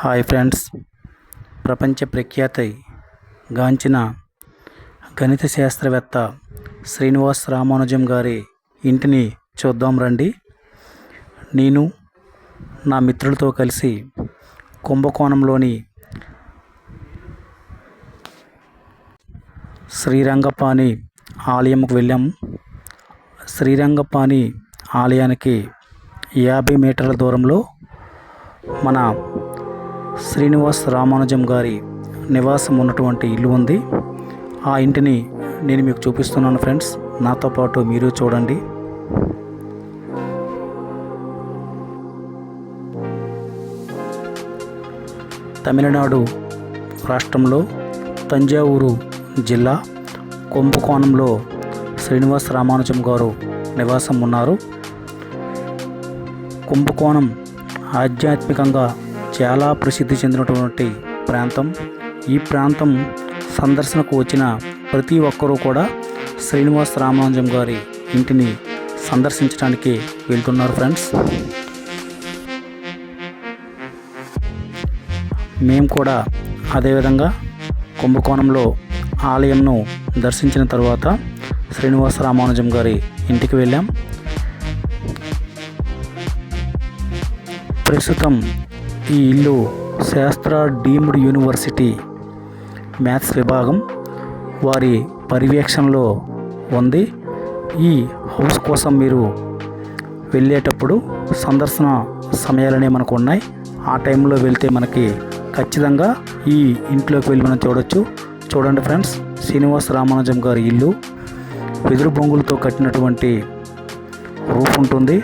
Hi friends. ప్రపంచ ప్రఖ్యాతి గాంచిన గణిత శాస్త్రవేత్త శ్రీనివాస్ రామానుజం గారి ఇంటిని చూద్దాం రండి. నేను నా మిత్రులతో కలిసి కుంభకోణంలోని శ్రీరంగపాణి ఆలయంకు వెళ్ళాము శ్రీరంగపాణి ఆలయానికి యాభై మీటర్ల దూరంలో మన శ్రీనివాస్ రామానుజం గారి నివాసం ఉన్నటువంటి ఇల్లు ఉంది. ఆ ఇంటిని నేను మీకు చూపిస్తున్నాను ఫ్రెండ్స్. నాతో పాటు మీరు చూడండి. తమిళనాడు రాష్ట్రంలో తంజావూరు జిల్లా కుంభకోణంలో శ్రీనివాస్ రామానుజం గారు నివాసం ఉన్నారు. కుంభకోణం ఆధ్యాత్మికంగా చాలా ప్రసిద్ధి చెందినటువంటి ప్రాంతం. ఈ ప్రాంతం సందర్శనకు వచ్చిన ప్రతి ఒక్కరూ కూడా శ్రీనివాస్ రామానుజం గారి ఇంటిని సందర్శించడానికి వెళ్తున్నారు ఫ్రెండ్స్. మేము కూడా అదేవిధంగా కుంభకోణంలో ఆలయంను దర్శించిన తర్వాత శ్రీనివాస రామానుజం గారి ఇంటికి వెళ్ళాం. ప్రస్తుతం ఈ ఇల్లు శాస్త్ర డీమ్డ్ యూనివర్సిటీ మ్యాథ్స్ విభాగం వారి పర్యవేక్షణలో ఉంది. ఈ హౌస్ కోసం మీరు వెళ్ళేటప్పుడు సందర్శన సమయాలనే మనకు ఉన్నాయి. ఆ టైంలో వెళ్తే మనకి ఖచ్చితంగా ఈ ఇంట్లోకి వెళ్ళి మనం చూడొచ్చు. చూడండి ఫ్రెండ్స్ శ్రీనివాస రామానుజం గారి ఇల్లు. వెదురు బొంగులతో కట్టినటువంటి రూఫ్ ఉంటుంది.